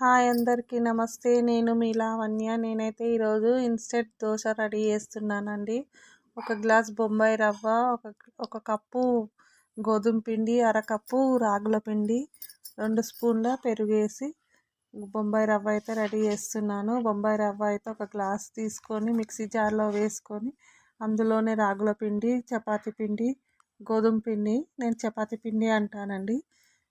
Hi అందరికీ నమస్తే. నేను మీ లావణ్య. నేనైతే ఈరోజు ఇన్స్టెంట్ దోశ రెడీ చేస్తున్నానండి. ఒక గ్లాస్ బొంబాయి రవ్వ ఒక ఒక కప్పు గోధుమ పిండి అరకప్పు రాగుల పిండి రెండు స్పూన్ల పెరుగు వేసి బొంబాయి రవ్వ అయితే రెడీ చేస్తున్నాను. బొంబాయి రవ్వ అయితే ఒక గ్లాస్ తీసుకొని మిక్సీ జార్లో వేసుకొని అందులోనే రాగుల పిండి చపాతీ పిండి గోధుమ పిండి నేను చపాతీ పిండి అంటానండి.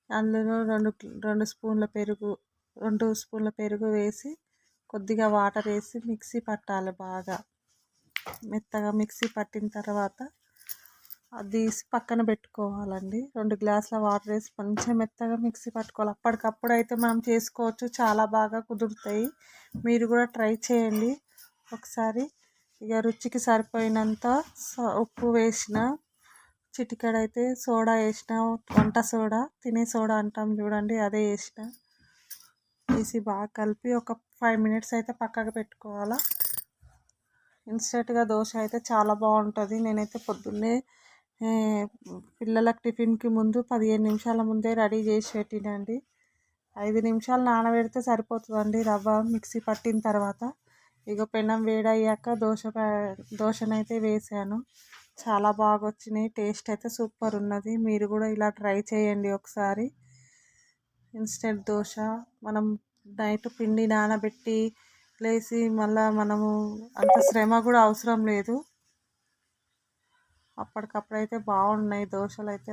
అందులో రెండు రెండు స్పూన్ల పెరుగు రెండు స్పూన్ల పెరుగు వేసి కొద్దిగా వాటర్ వేసి మిక్సీ పట్టాలి బాగా. మెత్తగా మిక్సీ పట్టిన తర్వాత అది తీసి పక్కన పెట్టుకోవాలండి. రెండు గ్లాసుల వాటర్ వేసి కొంచెం మెత్తగా మిక్సీ పట్టుకోవాలి. అప్పటికప్పుడు అయితే మనం చేసుకోవచ్చు. చాలా బాగా కుదురుతాయి. మీరు కూడా ట్రై చేయండి. ఒకసారి ఇక రుచికి సరిపోయినంత ఉప్పు వేసిన చిటికెడైతే సోడా వేసిన వంట సోడా తినే సోడా అంటాం చూడండి అదే వేసిన వేసి బాగా కలిపి ఒక ఫైవ్ మినిట్స్ అయితే పక్కకు పెట్టుకోవాలా. ఇన్స్టెంట్గా దోశ అయితే చాలా బాగుంటుంది. నేనైతే పొద్దున్నే పిల్లలకు టిఫిన్కి ముందు పదిహేను నిమిషాల ముందే రెడీ చేసి పెట్టినండి. ఐదు నిమిషాలు నానబెడితే సరిపోతుందండి రవ్వ మిక్సీ పట్టిన తర్వాత. ఇక పెనం వేడయ్యాక దోశ దోశనైతే వేసాను. చాలా బాగా వచ్చినాయి టేస్ట్ అయితే సూపర్ ఉన్నది. మీరు కూడా ఇలా ట్రై చేయండి ఒకసారి. ఇన్స్టెంట్ దోశ. మనం నైట్ పిండి నానబెట్టి లేచి మళ్ళీ మనము అంత శ్రమ కూడా అవసరం లేదు. అప్పటికప్పుడు అయితే బాగున్నాయి. దోశలు అయితే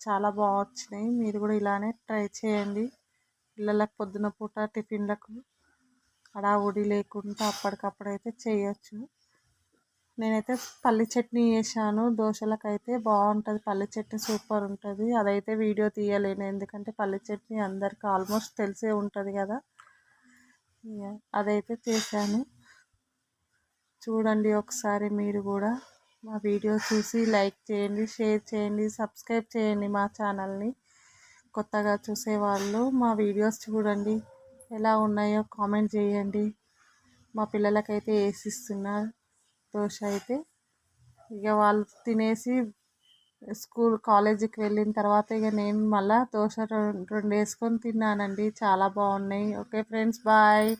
చాలా బాగా వచ్చినాయి మీరు కూడా ఇలానే ట్రై చేయండి. పిల్లలకు పొద్దున పూట టిఫిన్లకు హడావుడి లేకుండా అప్పటికప్పుడు అయితే చేయొచ్చు. నేనైతే పల్లి చట్నీ వేసాను దోశలకు అయితే బాగుంటుంది. పల్లి చట్నీ సూపర్ ఉంటుంది. అదైతే వీడియో తీయలేను. ఎందుకంటే పల్లి చట్నీ అందరికి ఆల్మోస్ట్ తెలిసే ఉంటుంది కదా. అదైతే చేశాను. చూడండి ఒకసారి మీరు కూడా మా వీడియో చూసి లైక్ చేయండి షేర్ చేయండి సబ్స్క్రైబ్ చేయండి మా ఛానల్ని. కొత్తగా చూసేవాళ్ళు మా వీడియోస్ చూడండి. ఎలా ఉన్నాయో కామెంట్ చేయండి. మా పిల్లలకైతే వేసిస్తున్నారు దోశ అయితే ఇక వాళ్ళు తినేసి స్కూల్ కాలేజీకి వెళ్ళిన తర్వాత ఇక నేను మళ్ళీ దోశ రెండు వేసుకొని తిన్నానండి. చాలా బాగున్నాయి. Okay friends bye.